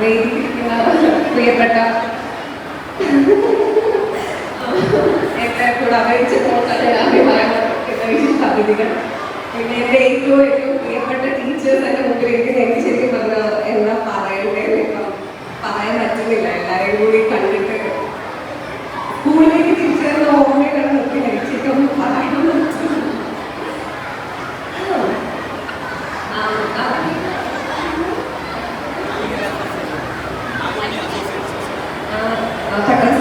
വേദിയിലിരിക്കുന്ന പ്രിയപ്പെട്ട എന്റെ കൂടെ അപേക്ഷിച്ച് അതിഥികൾ പിന്നെ എന്റെ ഏറ്റവും ഏറ്റവും പ്രിയപ്പെട്ട ടീച്ചേഴ്സ് എന്റെ മുമ്പിലേക്ക് എനിക്ക് ശരിക്കും പറഞ്ഞാൽ എന്താ പറയണ്ടേ പറയാൻ പറ്റുന്നില്ല. എല്ലാവരെയും കൂടി കണ്ടിട്ട് സ്കൂളിലേക്ക് തിരിച്ചു വരുന്ന ഓർമ്മകളാണ് നോക്കി എനിക്ക് ശരിക്കും ഒന്നും പറയാൻ പറ്റുന്നില്ല ആ, ആ,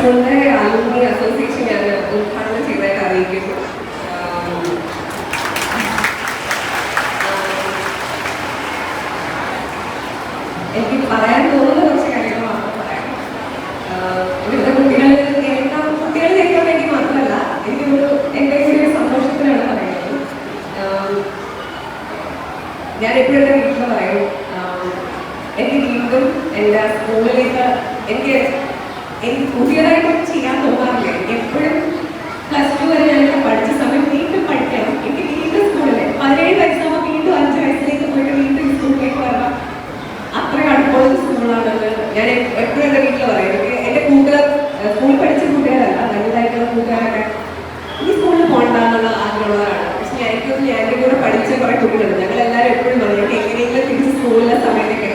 പട്ടം അലുമിനി അസോസിയേഷൻ ഞാൻ ഉദ്ഘാടനം ചെയ്തതായിട്ട് അറിയിക്കുന്നു. എനിക്ക് പറയാൻ തോന്നുന്ന കുറച്ച് കാര്യങ്ങൾ മാത്രം പറയാം. ഇവിടുത്തെ കുട്ടികൾ കേൾക്കാൻ കുട്ടികൾ കേൾക്കാൻ വേണ്ടി മാത്രമല്ല എനിക്കൊരു എന്റെ ഒരു സന്തോഷത്തിനാണ് പറയുന്നത്. ഞാൻ എപ്പോഴും എന്റെ വീട്ടിൽ പറയും എനിക്ക് വീണ്ടും എന്റെ സ്കൂളിലേക്ക് എനിക്ക് എനിക്ക് പുതിയതായിട്ട് ചെയ്യാൻ തോന്നാറില്ല. എപ്പോഴും പ്ലസ് ടു വരെ ഞാൻ പഠിച്ച സമയം വീണ്ടും പഠിക്കണം. എനിക്ക് വീണ്ടും സ്കൂളിൽ പതിനേഴ് വയസ്സാകുമ്പോൾ വീണ്ടും അഞ്ച് വയസ്സിലേക്ക് പോയിട്ട് വീണ്ടും സ്കൂളിലേക്ക് വരണം. അത്ര അടുപ്പമുള്ള സ്കൂളാണെന്ന് ഞാൻ എപ്പോഴും എന്റെ വീട്ടിൽ പറയാം. എനിക്ക് എന്റെ കൂട്ടുകാർ സ്കൂളിൽ പഠിച്ച കൂട്ടുകാരല്ല നല്ലതായിട്ടുള്ള കൂട്ടുകാരൊക്കെ ഈ സ്കൂളിൽ പോകണ്ടെന്നുള്ള ആഗ്രഹമുള്ളവരാണ്. പക്ഷെ എനിക്കൊന്നും ഞാൻ എന്റെ കൂടെ പഠിച്ച കുറേ കുട്ടികളുണ്ട്. ഞങ്ങൾ എല്ലാവരും എപ്പോഴും "എനിക്ക് എങ്ങനെയെങ്കിലും തിരിച്ച് സ്കൂളിലെ സമയത്തേക്ക്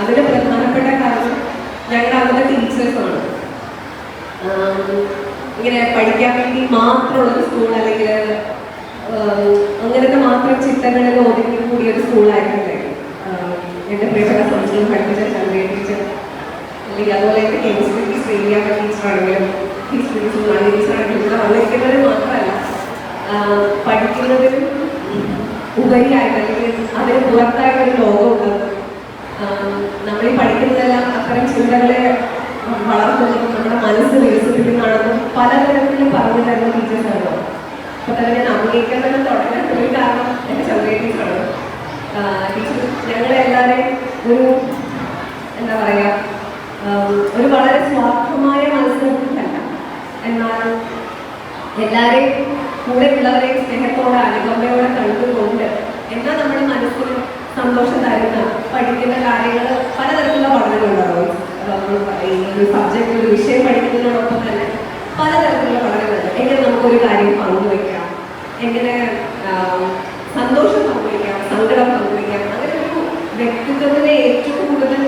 അതിന്റെ പ്രധാനപ്പെട്ട കാരണം ഞങ്ങളുടെ അവരുടെ ടീച്ചേഴ്സാണ് ഇങ്ങനെ പഠിക്കാൻ വേണ്ടി മാത്രമുള്ള ഒരു സ്കൂൾ അല്ലെങ്കിൽ അങ്ങനത്തെ മാത്രം ചിത്രങ്ങളിൽ ഒതുങ്ങി കൂടിയ ഒരു സ്കൂളായിരുന്നില്ലേ എന്റെ പ്രിയപ്പെട്ട സംസ്കൃതം പഠിപ്പിച്ച ചന്ദ്രയെ ടീച്ചർ അല്ലെങ്കിൽ അതുപോലെ എന്റെ കെമിസ്ട്രി ടീച്ചർ ടീച്ചറാണെങ്കിലും ഹിസ്റ്ററി ടീച്ചർ ടീച്ചറാണെങ്കിലും വന്നിരിക്കുന്നത് മാത്രമല്ല. പഠിക്കുന്നതിനും ഉപരിയായിട്ട് അല്ലെങ്കിൽ അതിന് പുറത്തായിട്ടൊരു ലോകമുണ്ട്. നമ്മൾ ഈ പഠിക്കുന്നതെല്ലാം അത്തരം ചിന്തകളെ വളർത്തുന്നതും നമ്മുടെ മനസ്സ് വികസിപ്പിക്കുന്നതാണെന്ന് പലതരത്തിലും പറഞ്ഞു തരുന്ന ടീച്ചേഴ്സാണ് അപ്പൊ തന്നെ ഞാൻ അഭിനയിക്കാൻ തന്നെ തുടങ്ങാൻ ഒരു കാരണം എന്റെ ചന്ദ്രയ ടീച്ചറാണ്. ടീച്ചർ ഞങ്ങളെ ഒരു എന്താ പറയാ ഒരു വളരെ സ്വാർത്ഥമായ മനസ്സിലല്ല എന്നാൽ എല്ലാവരെയും കൂടെ ഉള്ളവരെയും സ്നേഹത്തോടെ അനുകമ്പയോടെ കണ്ടുകൊണ്ട് എന്നാൽ നമ്മുടെ മനസ്സിന് സന്തോഷം തരുന്ന പഠിക്കുന്ന കാര്യങ്ങൾ പലതരത്തിലുള്ള ഒരു സബ്ജക്റ്റ് ഒരു വിഷയം പഠിക്കുന്നതിനോടൊപ്പം തന്നെ പലതരത്തിലുള്ള പഠനങ്ങളുണ്ട് എങ്ങനെ നമുക്കൊരു കാര്യം പങ്കുവയ്ക്കാം എങ്ങനെ സന്തോഷം പങ്കുവയ്ക്കാം സങ്കടം പങ്കുവയ്ക്കാം അങ്ങനെ ഒരു വ്യക്തിത്വത്തിനെ ഏറ്റവും കൂടുതൽ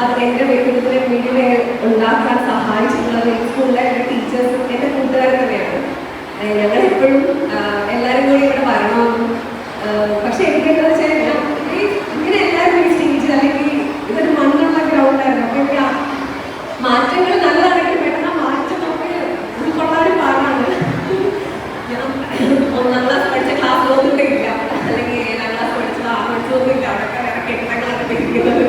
അത് എന്റെ വ്യക്തിത്വത്തിനെ വീട്ടിലെ ഉണ്ടാക്കാൻ സഹായിച്ചിട്ടുള്ളത് സ്കൂളിലെ എന്റെ ടീച്ചേഴ്സും എന്റെ കൂട്ടുകാർ തന്നെയാണ്. ഞങ്ങൾ എപ്പോഴും എല്ലാവരും കൂടി ഇവിടെ വരണമെന്നും പക്ഷെ എനിക്കെന്താ വെച്ചാൽ ഞാൻ ഈ ഇങ്ങനെ എല്ലാവരും കൂടി സ്റ്റേജിൽ അല്ലെങ്കിൽ ഇതൊരു മണ്ണുള്ള ഗ്രൗണ്ടായിരുന്നു അപ്പോൾ എനിക്ക് ആ മാറ്റങ്ങൾ നല്ലതാണെങ്കിൽ പെട്ടെന്ന് ആ മാറ്റം നമുക്ക് ഉൾക്കൊള്ളാനും പാടാണ് ഞാൻ ഒന്നാം ക്ലാസ് പഠിച്ച ക്ലാസ്സിലൊന്നും ഇവിടെ ഇല്ല അല്ലെങ്കിൽ ഏഴാം ക്ലാസ് പഠിച്ചത് ആ പഠിച്ചതൊന്നും ഇല്ല അവിടെയൊക്കെ വേറെ കെട്ടിടങ്ങളൊക്കെ ഇരിക്കുന്നത്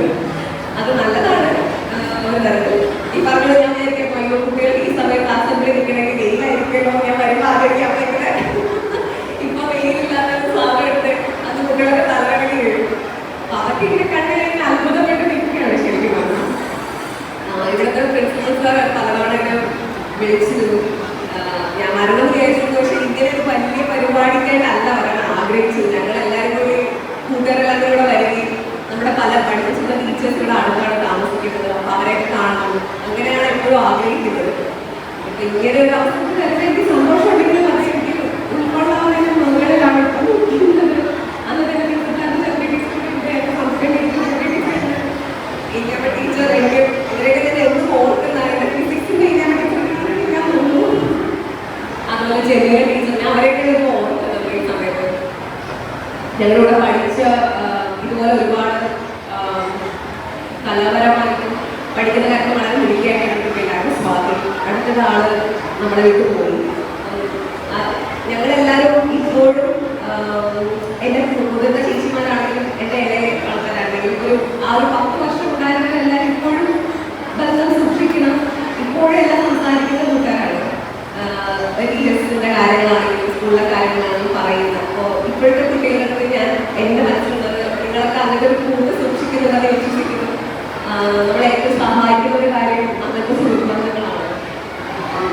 അത് നല്ലതാണ് ആഹ് ഒരു തരത്തിൽ ഈ പറഞ്ഞത് ഞാൻ വിചാരിക്കും അയ്യോ കുട്ടികൾ ഈ സമയത്ത് അസംബ്ലി നിൽക്കണമെങ്കിൽ വെയിലായിരിക്കുമല്ലോ ഞാൻ വരുമ്പോൾ ആലോചിക്കാൻ ഭയങ്കര ഇപ്പൊ വെയിലില്ലാത്ത സാധനം എടുത്ത് അത് കുട്ടികളൊക്കെ തലകണക്കി വീഴും അപ്പൊ അതൊക്കെ ഇങ്ങനെ കണ്ടു കഴിഞ്ഞാൽ അത്ഭുതപ്പെട്ട് നിൽക്കുകയാണ് ശരിക്കും ഇവിടുത്തെ പ്രിൻസിപ്പൽ സാർ പലതവണ വിളിച്ചിരുന്നു. ഞാൻ മരണം വിചാരിച്ചിരുന്നു. പക്ഷെ ഇങ്ങനെ ഒരു വലിയ പരിപാടിക്കായിട്ടല്ല വരാൻ ആഗ്രഹിച്ചു ഞങ്ങൾ എല്ലാവരും കൂടി കൂട്ടുകാരെല്ലാവരും കൂടെ വരികയും നമ്മുടെ പല പഠിപ്പിച്ചിട്ടുള്ള ടീച്ചേഴ്സ് ഇവിടെ അടുത്താണ് താമസിക്കുന്നത്. അപ്പൊ അവരെയൊക്കെ കാണണം അങ്ങനെയാണ് എപ്പോഴും ആഗ്രഹിക്കുന്നത്. അപ്പൊ ഇങ്ങനെ ഒരു അവസരത്തിൽ വരുമ്പോൾ എനിക്ക് സന്തോഷമുണ്ടെങ്കിലും അത് എനിക്ക് ഉൾക്കൊള്ളാവുന്ന മുകളിലാണ് ഇപ്പം നിൽക്കുന്നത് അന്ന് തന്നെ ടീച്ചർ എനിക്ക് ഇവരൊക്കെ തന്നെ എന്ത് ഓർക്കുന്നതായിട്ട് ഫിസിക്സിന്റെ ഞാൻ തോന്നുന്നു. അതുപോലെ ചെറിയ ടീച്ചറിനെ അവരെയൊക്കെ ഒന്ന് ഓർക്കുന്നത് ഈ സമയത്ത്. ഞങ്ങളിവിടെ പഠിച്ച ഇതുപോലെ ഒരുപാട് കലാപരമായിട്ടും പഠിക്കുന്ന എല്ലാവരും ആൾ നമ്മളെ വിട്ടു പോയി. ഞങ്ങളെല്ലാവരും ഇപ്പോഴും എന്റെ മുതിർന്ന ചേച്ചിമാരാണെങ്കിലും എന്റെ ഇളയ ആൾക്കാരാണെങ്കിലും ഒരു ആ ഒരു പത്ത് വർഷം ഉണ്ടായിരുന്നവരെല്ലാവരും ഇപ്പോഴും ബന്ധം സൂക്ഷിക്കണം. ഇപ്പോഴെല്ലാം സംസാരിക്കുന്ന കൂട്ടുകാരാണ്. ടീച്ചേഴ്സിന്റെ കാര്യങ്ങളാണെങ്കിലും സ്കൂളിലെ കാര്യങ്ങളാണെങ്കിലും പറയുന്നത്. അപ്പോൾ ഇപ്പോഴത്തെ കുട്ടികൾക്ക് ഞാൻ എന്റെ മനസ്സിലുള്ളത് നിങ്ങളൊക്കെ അങ്ങനത്തെ ഒരു കൂട്ട് സൂക്ഷിക്കുന്നുണ്ടെന്ന് വിശ്വസിക്കുന്നു. നമ്മളെ ഏറ്റവും സഹായിക്കുന്ന ഒരു കാര്യം അങ്ങനത്തെ സുഹൃത്തുബന്ധങ്ങളാണ്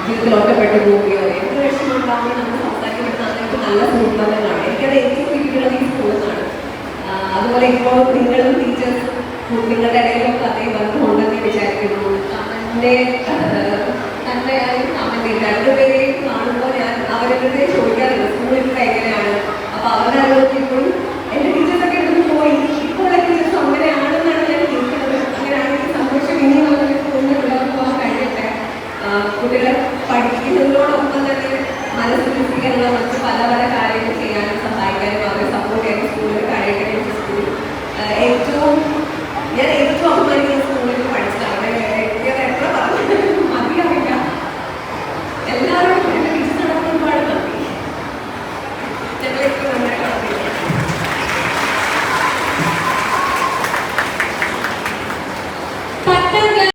ജീവിതത്തിൽ ഒറ്റപ്പെട്ടു പോവുകയോ എന്ത് വിഷമമുണ്ടാകുമ്പോൾ നമ്മൾ സംസാരിക്കപ്പെടുന്ന അങ്ങനത്തെ നല്ല സുഹൃത്തുക്കളാണ് എനിക്കത് ഏറ്റവും കിട്ടിയിട്ടുള്ളത് ഈ സ്കൂളിൽ അതുപോലെ ഇപ്പോൾ നിങ്ങളും ടീച്ചേഴ്സ് നിങ്ങളുടെ ഇടയിലൊക്കെ അതേ ബന്ധമുണ്ടെന്ന് വിചാരിക്കുന്നു. തന്റെ തന്നെയായും കമന്റെ രണ്ടുപേരെയും കാണുമ്പോൾ ഞാൻ അവരുടെ ചോദിക്കാറുണ്ട്. സ്കൂളിൽ എങ്ങനെയാണ്? അപ്പോൾ അവരുടെ ആരോഗ്യം